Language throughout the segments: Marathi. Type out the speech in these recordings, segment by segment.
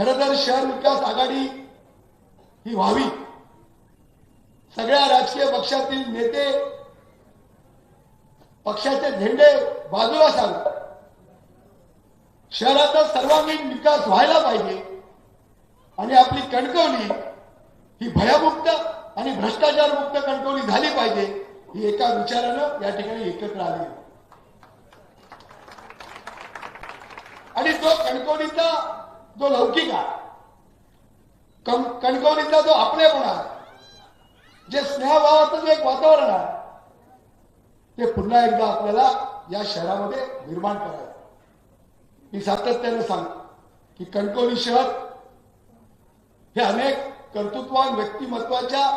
खरं तर शहर विकास आघाडी ही व्हावी. सगळ्या राजकीय पक्षातील नेते पक्षाचे झेंडे बाजूला सांगतात शहराचा सर्वांगीण विकास व्हायला पाहिजे आणि आपली कणकवली ही भयमुक्त आणि भ्रष्टाचार मुक्त कणकवली झाली पाहिजे ही एका विचारानं या ठिकाणी एकत्र आली. आणि तो कणकवलीचा जो लौकिक आहे कण- जो आपलेपण आहे जे स्नेहभावाचं जे एक वातावरण आहे ते पुन्हा एकदा आपल्याला या शहरामध्ये निर्माण करायचं मी सातत्याने सांगतो की कणकवली शहर हे अनेक कर्तृत्वान व्यक्तिमत्वाच्या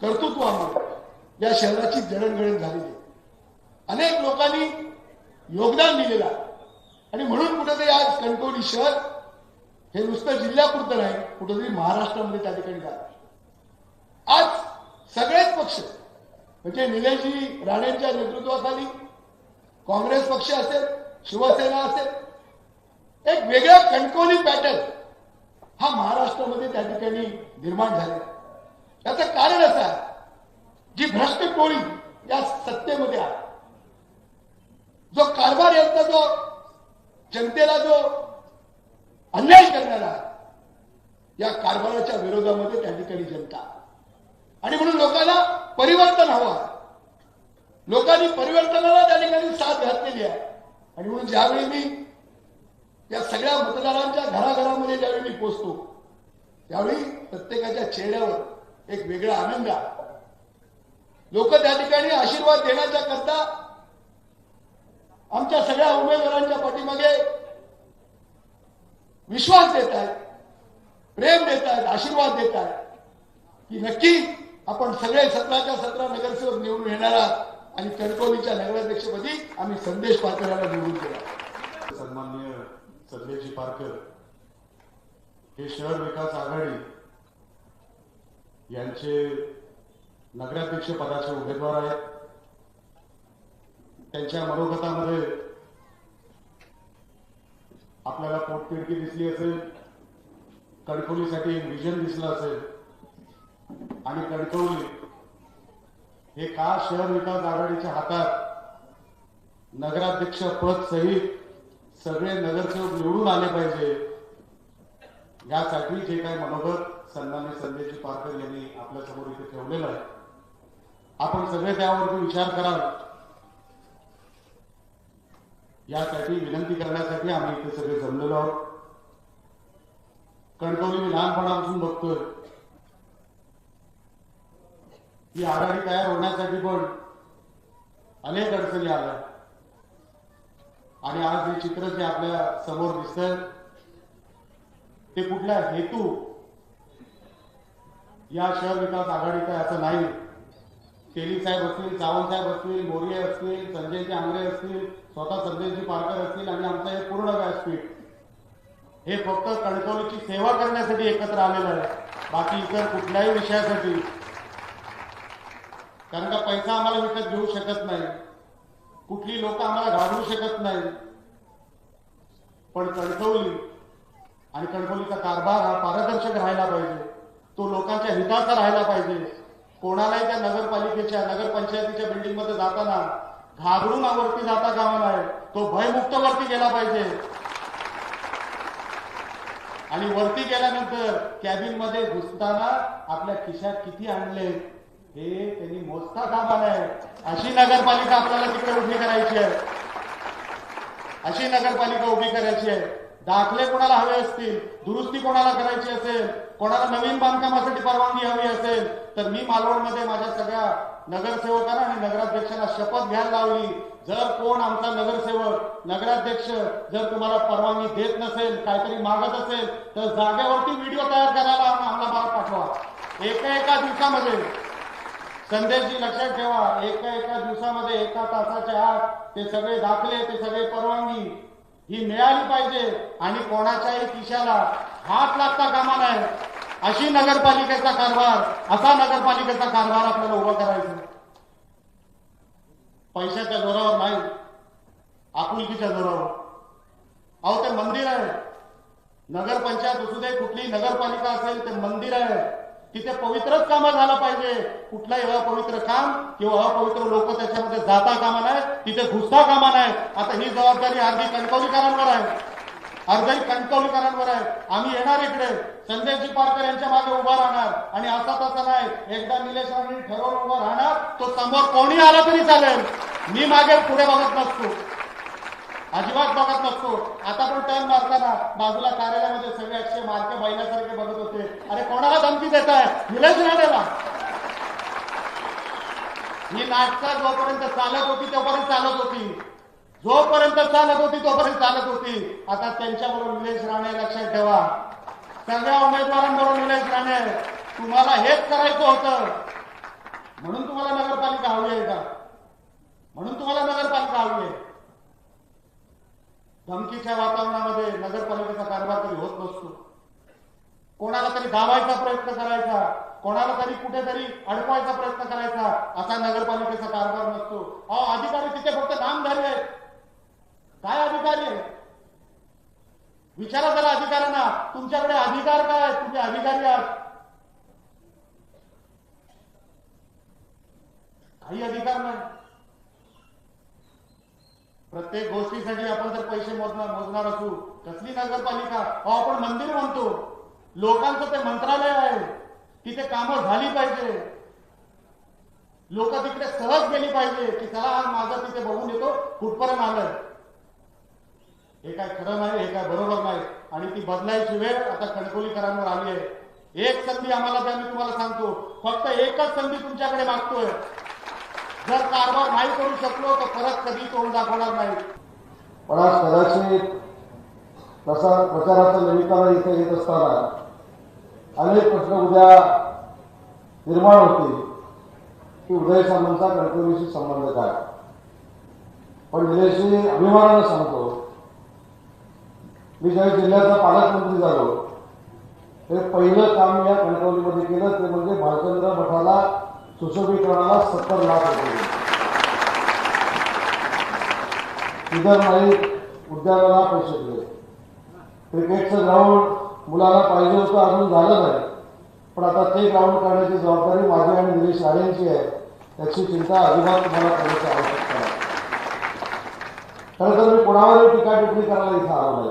कर्तृत्वामुळे या शहराची जडणघडण झालेली आहे. अनेक लोकांनी योगदान दिलेलं आहे. आणि म्हणून कुठेतरी आज कणकवली शहर हे नुसतं जिल्ह्यापुरतं नाही कुठंतरी महाराष्ट्रामध्ये त्या ठिकाणी झालं आज सगळेच पक्ष म्हणजे निलेशजी राणेंच्या नेतृत्वाखाली काँग्रेस पक्ष असेल शिवसेना असेल एक वेगळा कणकोली पॅटर्न हा महाराष्ट्रामध्ये त्या ठिकाणी निर्माण झाला त्याचं कारण असं आहे जी भ्रष्ट टोळी या सत्तेमध्ये आहे जो कारभार यांचा जो जनतेला जो अन्याय करणारा या कारभाराच्या विरोधामध्ये त्या ठिकाणी जनता. आणि म्हणून लोकांना परिवर्तन हवं लोकांनी परिवर्तनाला त्या ठिकाणी साथ घातलेली आहे. आणि म्हणून ज्यावेळी मी या सगळ्या मतदारांच्या घराघरामध्ये ज्यावेळी मी पोचतो त्यावेळी प्रत्येकाच्या चेहऱ्यावर एक वेगळा आनंद आहे. लोक त्या ठिकाणी आशीर्वाद देण्याच्या करता आमच्या सगळ्या उमेदवारांच्या पाठीमागे विश्वास देत आहेत प्रेम देत आहेत आशीर्वाद देत आहेत की नक्की आपण सगळे सतराच्या सतरा नगरसेवक निवडून येणार आहात आणि कणकवलीच्या नगराध्यक्षपदी आम्ही संदेश पात्रला निवडून केला सन्माननीय संदेशजी पारकर हे शहर विकास आघाडी यांचे नगराध्यक्ष पदाचे उमेदवार आहेत. त्यांच्या मनोगतामध्ये आपल्याला पोटतिडकी दिसली असेल कणकवलीसाठी एक विजन दिसलं असेल आणि कणकवली हे का शहर विकास आघाडीच्या हातात नगराध्यक्ष पद सहित सगळे नगरसेवक निवडून आले पाहिजे यासाठी जे काही मनोगत सन्मान्य संजयजी पारकर यांनी आपल्यासमोर इथे ठेवलेलं आहे. आपण सगळे त्यावरती विचार कराल. यासाठी विनंती करण्यासाठी आम्ही इथे सगळे जमलेलो आहोत. कणकवली मी लहानपणापासून बघतोय. ही आघाडी तयार होण्यासाठी पण अनेक अडचणी आल्या. आणि आज हे चित्र जे आपल्यासमोर दिसतंय ते कुठल्या हेतू या शहर विकास आघाडीचा असं नाही. तेली साहेब असतील सावंत साहेब असतील मोरिये असतील संजयजी आंगरे असतील स्वतः संजयजी पारकर असतील आणि आमचं हे पूर्ण व्यासपीठ. हे फक्त कणकवलीची सेवा करण्यासाठी एकत्र आलेलं आहे. बाकी इतर कुठल्याही विषयासाठी. कारण का पैसा आम्हाला विकत घेऊ शकत नाही. कुठली लोक आम्हाला घालवू शकत नाही. पण कणकवली आणि कणकवलीचा कारभार हा पारदर्शक राहायला पाहिजे. तो लोकांच्या हिताचा राहायला पाहिजे. कोणालाही त्या नगरपालिकेच्या नगरपंचायतीच्या बिल्डिंगमध्ये जाताना घाबरून वरती जाता कामा नये. तो भयमुक्त वरती गेला पाहिजे. आणि वरती गेल्यानंतर कॅबिनमध्ये घुसताना आपल्या खिशात किती आणले? हे त्यांनी मोजता कामा नये. अशी नगरपालिका आपल्याला तिकडे उभी करायची आहे. अशी नगरपालिका उभी करायची आहे. दाखले कोणाला हवे असतील दुरुस्ती कोणाला करायची असेल कोणाला नवीन बांधकामासाठी परवानगी हवी असेल तर मी मालवणमध्ये माझ्या सगळ्या नगरसेवकांना आणि नगराध्यक्षांना शपथ घ्यायला लावली. जर कोण आमचा नगरसेवक नगराध्यक्ष जर तुम्हाला परवानगी देत नसेल काहीतरी मागत असेल तर जागेवरती व्हिडिओ तयार करायला आम्हाला भाग पाठवा. एका एका दिवसामध्ये. संदेशजी लक्षात ठेवा. एका एका दिवसामध्ये एका तासाच्या आत ते सगळे दाखले ते सगळे परवानगी ही मिळाली पाहिजे आणि कोणाच्याही खिशाला हात लागता कामा नये. अशी नगरपालिकेचा कारभार असा नगरपालिकेचा कारभार आपल्याला उभा करायचा. पैशाच्या जोरावर नाही आपुलकीच्या जोरावर. अहो ते मंदिर आहे. नगरपंचायत असू दे कुठली नगरपालिका असेल ते मंदिर आहे. तिथे पवित्रच काम झालं पाहिजे. कुठला एवढा पवित्र काम किंवा अपवित्र लोक त्याच्यामध्ये जाता कामा नाही तिथे घुसता कामा नाही आता ही जबाबदारी अर्धी कणकवलीकरांवर आहे. अर्धी कणकवलीकरांवर आहे. आम्ही येणार इकडे. संजयजी पारकर यांच्या मागे उभा राहणार. आणि असं तसा नाही. एकदा निलेश ठरवून उभा राहणार तो समोर कोणी आला तरी चालेल. मी मागे पुढे बघत नसतो अजिबात बघत नसतो. आता पण टर्न मारताना बाजूला कार्यालयामध्ये सगळे अक्षय मार्के बैलासारखे बघत होते. अरे कोणाला धमकी देत आहे निलेश राणेला. ही नाटका जोपर्यंत चालत होती तोपर्यंत चालत होती. जोपर्यंत चालत होती तोपर्यंत चालत होती. आता त्यांच्याबरोबर निलेश राणे लक्षात ठेवा. सगळ्या उमेदवारांबरोबर निलेश राणे तुम्हाला हेच करायचं होतं. म्हणून तुम्हाला नगरपालिका हवी आहे का? म्हणून तुम्हाला नगरपालिका हवी आहे. धमकीच्या वातावरणामध्ये नगरपालिकेचा कारभार तरी होत नसतो. कोणाला तरी दाबायचा प्रयत्न करायचा कोणाला तरी कुठेतरी अडकवायचा प्रयत्न करायचा असा नगरपालिकेचा कारभार नसतो. अहो अधिकारी तिथे फक्त नामधारी आहेत. काय अधिकारी आहे विचारा जरा अधिकाऱ्यांना तुमच्याकडे अधिकार काय आहेत? तुम्ही अधिकारी आहात. काही अधिकार नाही. प्रत्येक गोष्टीसाठी आपण जर पैसे मोजणार मोजणार असू कसली नगरपालिका? अहो आपण मंदिर म्हणतो. लोकांचं ते मंत्रालय आहे. तिथे कामं झाली पाहिजे. लोक तिकडे सहज गेली पाहिजे की चला आज माझं तिथे बघून येतो कुठपर्यंत आलंय? हे काय खरं नाही हे काय बरोबर नाही. आणि ती बदलायची वेळ आता कणकोलीकरांवर आली आहे. एक संधी आम्हाला द्या मी तुम्हाला सांगतो. फक्त एकच संधी तुमच्याकडे मागतोय. जर कारभार नाही करू शकलो तर परत कधी तोंड दाखवणार नाही. पण आज कदाचित प्रसार प्रचाराचं निमित्तानं इथे येत असताना अनेक प्रश्न उद्या निर्माण होतील की उदय सामंतचा कणकवलीशी संबंध काय? पण निलेशजी अभिमानानं सांगतो मी ज्यावेळी जिल्ह्याचा पालकमंत्री झालो हे पहिलं काम या कणकवलीमध्ये केलं ते म्हणजे भालचंद्र मठाला सुशोभीकरणाला सत्तर लाख रुपये इतर नाही उद्यानाला पैसे दिले. क्रिकेटचं ग्राउंड मुलाला पाहिजे होतं अजून झालं नाही. पण आता ते ग्राउंड करण्याची जबाबदारी माझी आणि निलेश राणेंची आहे. त्याची चिंता अजिबात तुम्हाला करण्याची आवश्यकता आहे खरं तर मी कोणावरही टीका टिप्पणी करायला इथं आलो नाही.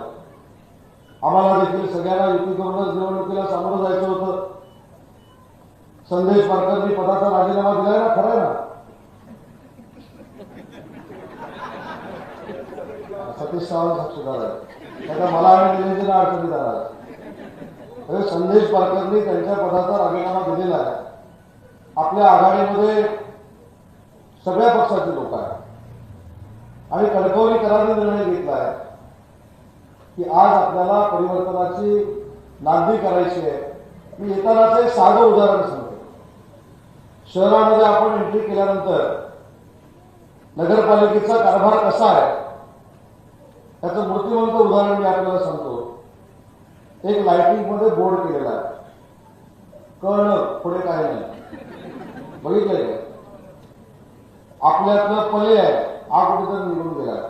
आम्हाला देखील सगळ्यांना युती करूनच निवडणुकीला सामोरं जायचं होतं. संदेश पारकरनी पदाचा राजीनामा दिलाय ना खरं आहे ना? सतीश सावंत साक्षीदार आहे त्याचा मला आणि ना अडचणीदार आहे तर संदेश पारकरनी त्यांच्या पदाचा राजीनामा दिलेला आहे. आपल्या आघाडीमध्ये सगळ्या पक्षाचे लोक आहेत. आणि कणकवलीकरांनी निर्णय घेतला आहे की आज आपल्याला परिवर्तनाची नांदी करायची आहे. मी येतानाच एक साधं उदाहरण सांगतो. शहरामध्ये आपण एंट्री केल्यानंतर नगरपालिकेचा कारभार कसा आहे? त्याचं मूर्तिमंत उदाहरण मी आपल्याला सांगतो. एक लाइटिंगमध्ये बोर्ड केलेला आहे. पुढे काय नाही. बघितलंय का? आपल्यातलं पले आहे. हा कुठेतरी निघून गेला.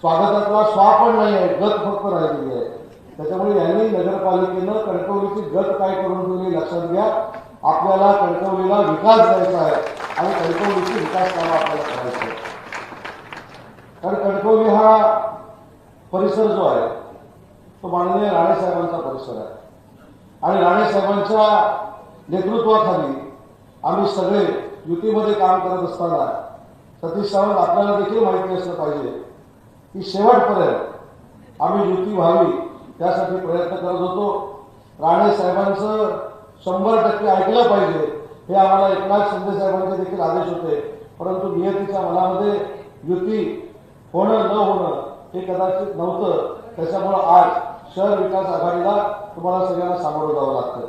स्वागतातला स्वा पण नाही आहे. गत फक्त राहिलेली आहे. त्याच्यामुळे यांनी नगरपालिकेनं कणकवलीची गत काय करून ठेवली लक्षात घ्या. आपल्याला कणकवलीला विकास द्यायचा आहे आणि कणकवलीची विकास कामं आपल्याला करायची आहे कारण कणकवली हा परिसर जो आहे तो माननीय राणेसाहेबांचा परिसर आहे. आणि राणेसाहेबांच्या नेतृत्वाखाली आम्ही सगळे युतीमध्ये काम करत असताना सतीश सावंत आपल्याला देखील माहिती असलं पाहिजे की शेवटपर्यंत आम्ही युती व्हावी त्यासाठी प्रयत्न करत होतो. राणे साहेबांचं शंभर टक्के ऐकलं पाहिजे. हे आम्हाला एकनाथ शिंदे साहेबांचे देखील आदेश होते. परंतु नियतीच्या मनामध्ये युती होणं न होणं हे कदाचित नव्हतं. त्याच्यामुळं आज शहर विकास आघाडीला तुम्हाला सगळ्यांना सामोरं जावं लागतं.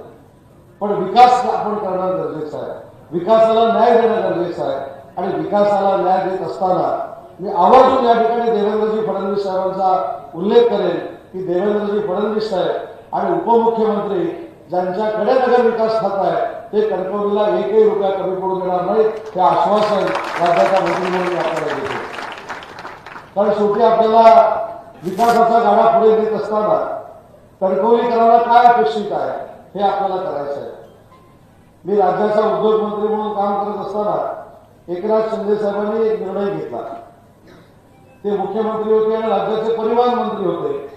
पण विकास आपण करणं गरजेचं आहे. विकासाला न्याय देणं गरजेचं आहे. आणि विकासाला न्याय देत असताना मी आवर्जून या ठिकाणी देवेंद्रजी फडणवीस साहेबांचा उल्लेख करेन की देवेंद्रजी फडणवीस साहेब आणि उपमुख्यमंत्री ज्यांच्याकडे नगर विकास खातं आहे ते कणकवलीला एकही रुपया कमी पडू देणार नाही हे आश्वासन राज्याच्या मंत्री म्हणून आपल्याला देतो कारण शेवटी आपल्याला विकासाचा गाडा पुढे नेत असताना कणकवलीकरांना काय अपेक्षित आहे हे आपल्याला करायचं आहे. मी राज्याचा उद्योगमंत्री म्हणून काम करत असताना एकनाथ शिंदे साहेबांनी एक निर्णय घेतला. ते मुख्यमंत्री होते आणि राज्याचे परिवहन मंत्री होते.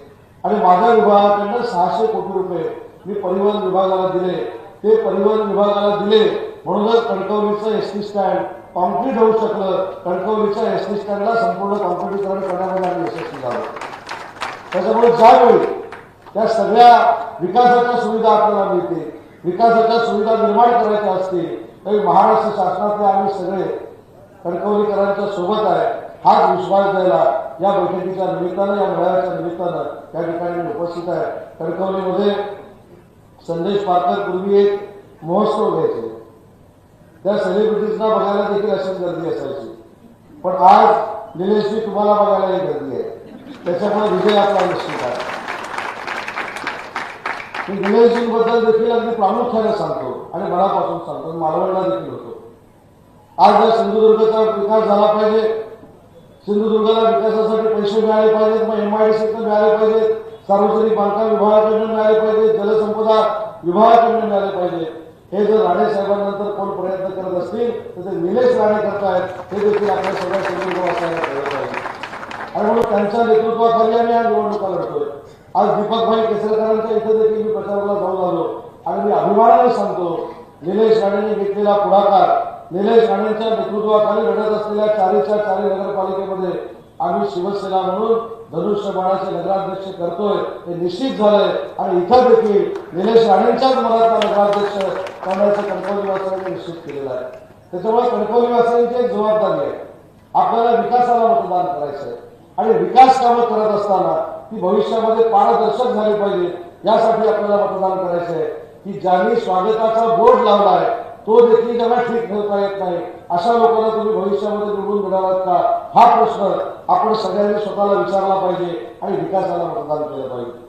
आणि माझ्या विभागाकडनं सहाशे कोटी रुपये मी परिवहन विभागाला दिले. ते परिवहन विभागाला दिले. म्हणूनच कणकवलीचं एस टी स्टँड कॉन्क्रीट होऊ शकलं. कणकवलीच्या एस टी स्टँडला संपूर्ण कॉन्क्रीटीकरण करण्यामध्ये आम्ही यशस्वी झालो. त्याच्यामुळे ज्यावेळी त्या सगळ्या विकासाच्या सुविधा आपल्याला मिळते विकासाच्या सुविधा निर्माण करायच्या असतील तरी महाराष्ट्र शासनातले आम्ही सगळे कणकवलीकरांच्या सोबत आहे. हाच विश्वास द्यायला या बैठकीच्या निमित्तानं या मेळाव्याच्या निमित्तानं त्या ठिकाणी उपस्थित आहे. कणकवलीमध्ये संदेश पारकर पूर्वी एक महोत्सव घ्यायचे. त्या सेलिब्रिटीजना बघायला देखील अशीच गर्दी असायची. पण आज निलेशजी तुम्हाला बघायला ही गर्दी आहे. त्याच्यामुळे विजय आपला निश्चित आहे. मी निलेशजींबद्दल देखील अगदी प्रामुख्याने सांगतो आणि मनापासून सांगतो. मालवणला देखील होतो. आज जर सिंधुदुर्गचा विकास झाला पाहिजे सिंधुदुर्गाला विकासासाठी पैसे मिळाले पाहिजेत मग एमआयडीसीतनं मिळाले पाहिजेत सार्वजनिक बांधकाम विभागाकडनं मिळाले पाहिजे जलसंपदा विभागाकडनं मिळाले पाहिजे. हे जर राणे साहेबांनंतर कोण प्रयत्न करत असतील तर ते निलेश राणे करतायत. हे देखील आपल्या सगळ्या सिंधुदुर्गवासियांना कळलं पाहिजे. आणि म्हणून त्यांच्या नेतृत्वाखाली आम्ही आज निवडणुका लढतोय. आज दीपकभाई केसरकरांच्या इथं देखील मी प्रचाराला जाऊन आलो. आणि मी अभिमानाने सांगतो निलेश राणेंनी घेतलेला पुढाकार निलेश राणेंच्या नेतृत्वाखाली लढत असलेल्या चारीच्या चारी नगरपालिकेमध्ये आम्ही शिवसेना म्हणून धनुष्यबाणाचे नगराध्यक्ष करतोय हे निश्चित झालंय. आणि इथं देखील निलेश राणेंच्याच मनातला नगराध्यक्ष करण्याचं कणकवलीवासियांनी निश्चित केलेलं आहे. त्याच्यामुळे कणकवलीवासियांची एक जबाबदारी आहे. आपल्याला विकासाला मतदान करायचं आणि विकास कामं करत असताना ती भविष्यामध्ये पारदर्शक झाली पाहिजे यासाठी आपल्याला मतदान करायचंय. की ज्यांनी स्वागताचा बोर्ड लावलाय तो देखील त्यांना ठीक ठेवता येत नाही. अशा लोकांना तुम्ही भविष्यामध्ये निवडून देणार का? हा प्रश्न आपण सगळ्यांनी स्वतःला विचारला पाहिजे आणि विकासाला मतदान केलं पाहिजे.